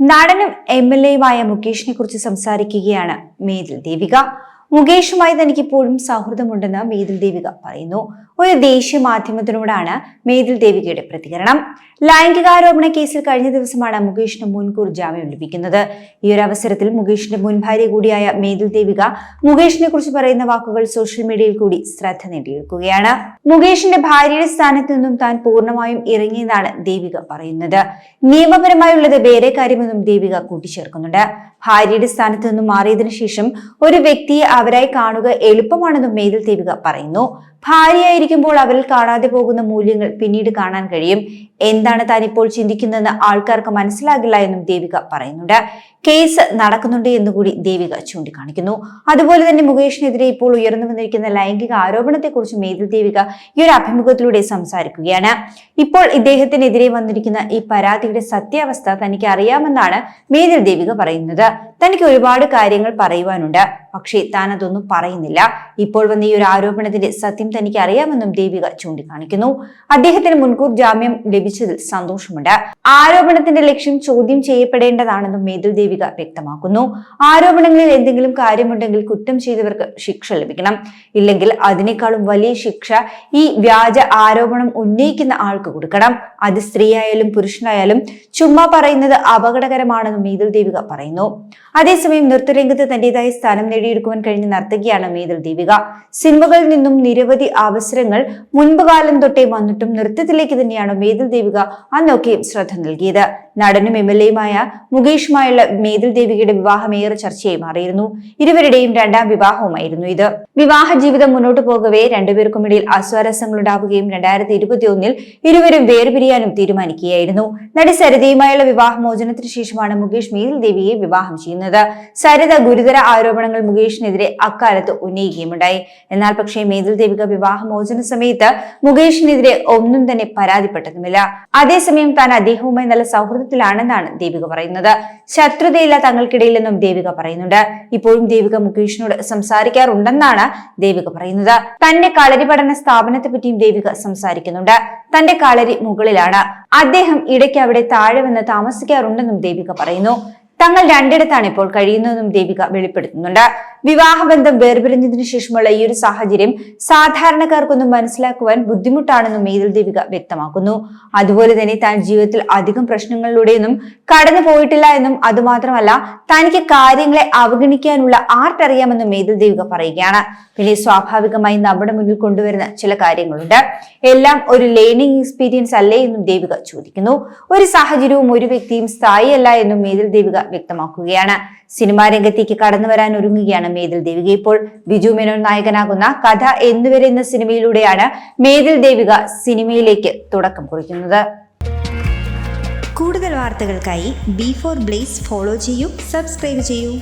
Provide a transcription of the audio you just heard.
നടനും M L എയുമായ മുകേഷിനെ കുറിച്ച് സംസാരിക്കുകയാണ് മേതിൽ ദേവിക മുകേഷുമായി തനിക്ക് ഇപ്പോഴും സൗഹൃദമുണ്ടെന്ന് മേതിൽ ദേവിക പറയുന്നു. ഒരു ദേശീയ മാധ്യമത്തിനോടാണ് മേതിൽ ദേവികയുടെ പ്രതികരണം. ലൈംഗികാരോപണ കേസിൽ കഴിഞ്ഞ ദിവസമാണ് മുകേഷിന് മുൻകൂർ ജാമ്യം ലഭിക്കുന്നത്. ഈ ഒരു അവസരത്തിൽ മുകേഷിന്റെ മുൻ ഭാര്യ കൂടിയായ മേതിൽ ദേവിക മുകേഷിനെ കുറിച്ച് പറയുന്ന വാക്കുകൾ സോഷ്യൽ മീഡിയയിൽ കൂടി ശ്രദ്ധ നേടിയെടുക്കുകയാണ്. മുകേഷിന്റെ ഭാര്യയുടെ സ്ഥാനത്ത് നിന്നും താൻ പൂർണമായും ഇറങ്ങിയെന്നാണ് ദേവിക പറയുന്നത്. നിയമപരമായുള്ളത് വേറെ കാര്യമെന്നും ദേവിക കൂട്ടിച്ചേർക്കുന്നുണ്ട്. ഭാര്യയുടെ സ്ഥാനത്ത് നിന്നും മാറിയതിനു ശേഷം ഒരു വ്യക്തിയെ അവരായി കാണുക എളുപ്പമാണെന്നും മേതിൽ ദേവിക പറയുന്നു. ഭാര്യയായിരിക്കുമ്പോൾ അവരിൽ കാണാതെ പോകുന്ന മൂല്യങ്ങൾ പിന്നീട് കാണാൻ കഴിയും. എന്താണ് താൻ ഇപ്പോൾ ചിന്തിക്കുന്നതെന്ന് ആൾക്കാർക്ക് മനസ്സിലാകില്ല എന്നും ദേവിക പറയുന്നുണ്ട്. കേസ് നടക്കുന്നുണ്ട് എന്നുകൂടി ദേവിക ചൂണ്ടിക്കാണിക്കുന്നു. അതുപോലെ തന്നെ മുകേഷിനെതിരെ ഇപ്പോൾ ഉയർന്നു വന്നിരിക്കുന്ന ലൈംഗിക ആരോപണത്തെക്കുറിച്ച് മേതിൽ ദേവിക ഈ ഒരു അഭിമുഖത്തിലൂടെ സംസാരിക്കുകയാണ്. ഇപ്പോൾ ഇദ്ദേഹത്തിനെതിരെ വന്നിരിക്കുന്ന ഈ പരാതിയുടെ സത്യാവസ്ഥ തനിക്ക് അറിയാമെന്നാണ് മേതിൽ ദേവിക പറയുന്നത്. തനിക്ക് ഒരുപാട് കാര്യങ്ങൾ പറയുവാനുണ്ട്. പക്ഷേ താൻ അതൊന്നും പറയുന്നില്ല. ഇപ്പോൾ വന്ന ഈ ഒരു ആരോപണത്തിന്റെ സത്യം തനിക്ക് അറിയാമെന്നും ദേവിക ചൂണ്ടിക്കാണിക്കുന്നു. അദ്ദേഹത്തിന് മുൻകൂർ ജാമ്യം ലഭിച്ചതിൽ സന്തോഷമുണ്ട്. ആരോപണത്തിന്റെ ലക്ഷ്യം ചോദ്യം ചെയ്യപ്പെടേണ്ടതാണെന്നും മേതിൽ ദേവിക വ്യക്തമാക്കുന്നു. ആരോപണങ്ങളിൽ എന്തെങ്കിലും കാര്യമുണ്ടെങ്കിൽ കുറ്റം ചെയ്തവർക്ക് ശിക്ഷ ലഭിക്കണം. ഇല്ലെങ്കിൽ അതിനേക്കാളും വലിയ ശിക്ഷ ഈ വ്യാജ ആരോപണം ഉന്നയിക്കുന്ന ആൾക്ക് കൊടുക്കണം. അത് സ്ത്രീയായാലും പുരുഷനായാലും ചുമ്മാ പറയുന്നത് അപകടകരമാണെന്നും മേതിൽ ദേവിക പറയുന്നു. അതേസമയം നൃത്തരംഗത്ത് തന്റേതായ സ്ഥാനം നേടിയെടുക്കുവാൻ കഴിഞ്ഞ നർത്തകിയാണ് മേതിൽ ദേവിക. സിനിമകളിൽ നിന്നും നിരവധി അവസരങ്ങൾ മുൻപ് കാലം തൊട്ടേ വന്നിട്ടും നൃത്തത്തിലേക്ക് തന്നെയാണ് മേതിൽ ദേവിക അന്നൊക്കെയും ശ്രദ്ധ നൽകിയത്. നടനും എം എൽ എയുമായ മുകേഷുമായുള്ള മേതിൽ ദേവികയുടെ വിവാഹം ഏറെ ചർച്ചയായി മാറിയിരുന്നു. ഇരുവരുടെയും രണ്ടാം വിവാഹവുമായിരുന്നു ഇത്. വിവാഹ ജീവിതം മുന്നോട്ട് പോകവേ രണ്ടുപേർക്കും ഇടയിൽ അസ്വാരസ്യങ്ങൾ ഉണ്ടാവുകയും രണ്ടായിരത്തി ഇരുപത്തി ഒന്നിൽ ഇരുവരും വേർപിരിയാനും തീരുമാനിക്കുകയായിരുന്നു. നടി സരിതയുമായുള്ള വിവാഹമോചനത്തിന് ശേഷമാണ് മുകേഷ് മേതിൽ ദേവിയെ വിവാഹം ചെയ്യുന്നത്. സരിത ഗുരുതര ആരോപണങ്ങൾ മുകേഷിനെതിരെ അക്കാലത്ത് ഉന്നയിക്കുകയുമുണ്ടായി. എന്നാൽ പക്ഷേ മേതിൽ ദേവിക വിവാഹമോചന സമയത്ത് മുകേഷിനെതിരെ ഒന്നും തന്നെ പരാതിപ്പെട്ടതുമില്ല. അതേസമയം താൻ അദ്ദേഹവുമായി നല്ല സൗഹൃദത്തിലാണെന്നാണ് ദേവിക പറയുന്നത്. ശത്രുതയില്ല തങ്ങൾക്കിടയിൽ എന്നും ദേവിക പറയുന്നുണ്ട്. ഇപ്പോഴും ദേവിക മുകേഷിനോട് സംസാരിക്കാറുണ്ടെന്നാണ് ദേവിക പറയുന്നത്. തന്റെ കളരി പഠന സ്ഥാപനത്തെ പറ്റിയും ദേവിക സംസാരിക്കുന്നുണ്ട്. തന്റെ കളരി മുകളിലാണ്. അദ്ദേഹം ഇടയ്ക്ക് അവിടെ താഴെ വന്ന് താമസിക്കാറുണ്ടെന്നും ദേവിക പറയുന്നു. തങ്ങൾ രണ്ടിടത്താണ് ഇപ്പോൾ കഴിയുന്നതെന്നും ദേവിക വെളിപ്പെടുത്തുന്നുണ്ട്. വിവാഹബന്ധം വേർപിരിഞ്ഞതിനു ശേഷമുള്ള ഈ ഒരു സാഹചര്യം സാധാരണക്കാർക്കൊന്നും മനസ്സിലാക്കുവാൻ ബുദ്ധിമുട്ടാണെന്നും മേതിൽ ദേവിക വ്യക്തമാക്കുന്നു. അതുപോലെ തന്നെ താൻ ജീവിതത്തിൽ അധികം പ്രശ്നങ്ങളിലൂടെയൊന്നും കടന്നു പോയിട്ടില്ല എന്നും അതുമാത്രമല്ല തനിക്ക് കാര്യങ്ങളെ അവഗണിക്കാനുള്ള ആർട്ട് അറിയാമെന്നും മേതിൽ ദേവിക പറയുകയാണ്. പിന്നെ സ്വാഭാവികമായി നമ്മുടെ മുന്നിൽ കൊണ്ടുവരുന്ന ചില കാര്യങ്ങളുണ്ട്. എല്ലാം ഒരു ലേണിംഗ് എക്സ്പീരിയൻസ് അല്ലേ എന്നും ദേവിക ചോദിക്കുന്നു. ഒരു സാഹചര്യവും ഒരു വ്യക്തിയും സ്ഥായിയല്ല എന്നും മേതിൽ ദേവിക വ്യക്തമാക്കുകയാണ്. സിനിമാ രംഗത്തേക്ക് കടന്നു വരാൻ ഒരുങ്ങുകയാണ് മേതിൽ ദേവിക. ഇപ്പോൾ ബിജു മേനോൻ നായകനാകുന്ന കഥ എന്നുവരെ എന്ന സിനിമയിലൂടെയാണ് മേതിൽ ദേവിക സിനിമയിലേക്ക് തുടക്കം കുറിക്കുന്നത്. കൂടുതൽ വാർത്തകൾക്കായി ബി ഫോർ ബ്ലേസ് ഫോളോ ചെയ്യൂ സബ്സ്ക്രൈബ് ചെയ്യൂ.